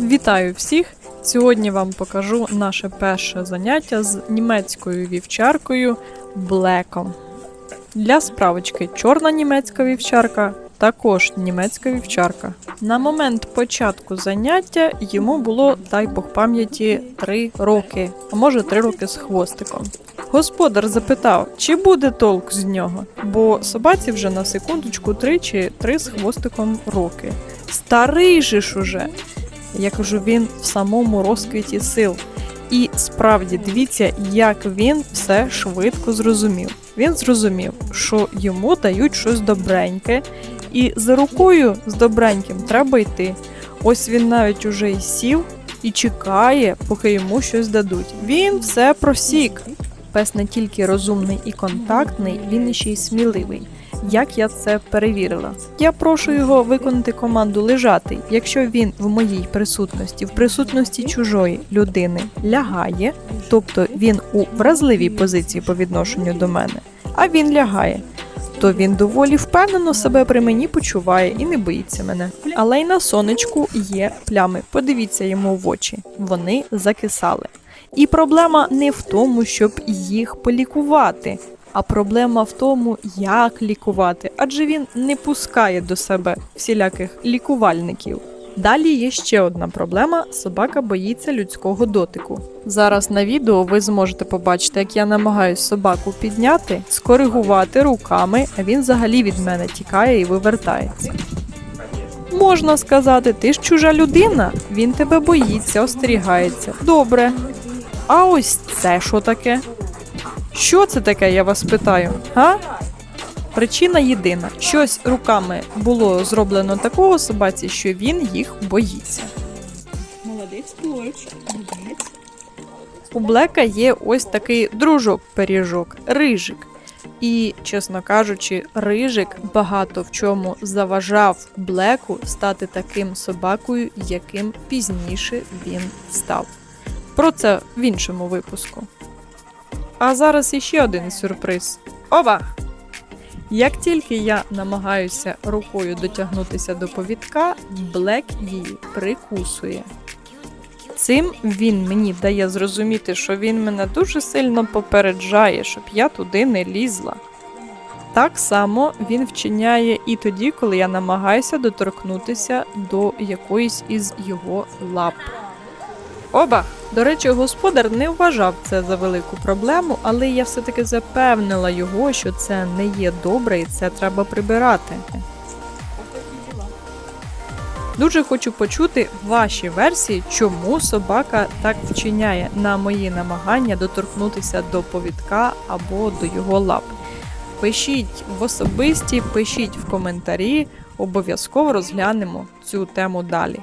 Вітаю всіх! Сьогодні вам покажу наше перше заняття з німецькою вівчаркою Блеком. Для справочки чорна німецька вівчарка, також німецька вівчарка. На момент початку заняття йому було, дай Бог пам'яті, 3 роки, а може 3 роки з хвостиком. Господар запитав, чи буде толк з нього, бо собаці вже на секундочку 3 чи 3 з хвостиком роки. Старий же ж уже. Я кажу, він в самому розквіті сил. І справді дивіться, як він все швидко зрозумів. Він зрозумів, що йому дають щось добреньке, і за рукою з добреньким треба йти. Ось він навіть уже й сів і чекає, поки йому щось дадуть. Він все просік. Пес не тільки розумний і контактний, він іще й сміливий. Як я це перевірила? Я прошу його виконати команду лежати. Якщо він в моїй присутності, в присутності чужої людини лягає, тобто він у вразливій позиції по відношенню до мене, а він лягає, то він доволі впевнено себе при мені почуває і не боїться мене. Але й на сонечку є плями. Подивіться йому в очі. Вони закисали. І проблема не в тому, щоб їх полікувати, а проблема в тому, як лікувати, адже він не пускає до себе всіляких лікувальників. Далі є ще одна проблема: собака боїться людського дотику. Зараз на відео ви зможете побачити, як я намагаюсь собаку підняти, скоригувати руками, а він взагалі від мене тікає і вивертається. Можна сказати, ти ж чужа людина, він тебе боїться, остерігається. Добре. А ось це що таке? Що це таке, я вас питаю? Га? Причина єдина: щось руками було зроблено такого собаці, що він їх боїться. Молодець. Молодець. У Блека є ось такий дружок-пиріжок, рижик. І, чесно кажучи, рижик багато в чому заважав Блеку стати таким собакою, яким пізніше він став. Про це в іншому випуску. А зараз іще один сюрприз. Оба! Як тільки я намагаюся рукою дотягнутися до повідка, Блек її прикусує. Цим він мені дає зрозуміти, що він мене дуже сильно попереджає, щоб я туди не лізла. Так само він вчиняє і тоді, коли я намагаюся доторкнутися до якоїсь із його лап. Оба! До речі, господар не вважав це за велику проблему, але я все-таки запевнила його, що це не є добре і це треба прибирати. Дуже хочу почути ваші версії, чому собака так вчиняє на мої намагання доторкнутися до повідка або до його лап. Пишіть в особисті, пишіть в коментарі, обов'язково розглянемо цю тему далі.